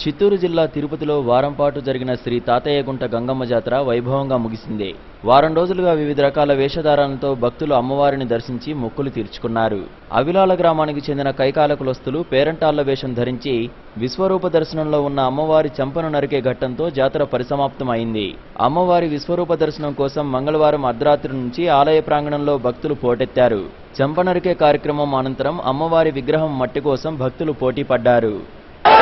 చిత్తూరు జిల్లా తిరుపతిలో వారం పాటు జరిగిన శ్రీ తాతయ్యగుంట గంగమ్మ జాతర వైభవంగా ముగిసింది. వారం రోజులుగా వివిధ రకాల వేషధారాలతో భక్తులు అమ్మవారిని దర్శించి మొక్కులు తీర్చుకున్నారు. అవిలాల గ్రామానికి చెందిన కైకాలకులస్తులు పేరంటాళ్ళ వేషం ధరించి విశ్వరూప దర్శనంలో ఉన్న అమ్మవారి చెంపను నరికే ఘట్టంతో జాతర పరిసమాప్తమైంది. అమ్మవారి విశ్వరూప దర్శనం కోసం మంగళవారం అర్ధరాత్రి నుంచి ఆలయ ప్రాంగణంలో భక్తులు పోటెత్తారు. చంపనరికే కార్యక్రమం అనంతరం అమ్మవారి విగ్రహం మట్టి కోసం భక్తులు పోటీ పడ్డారు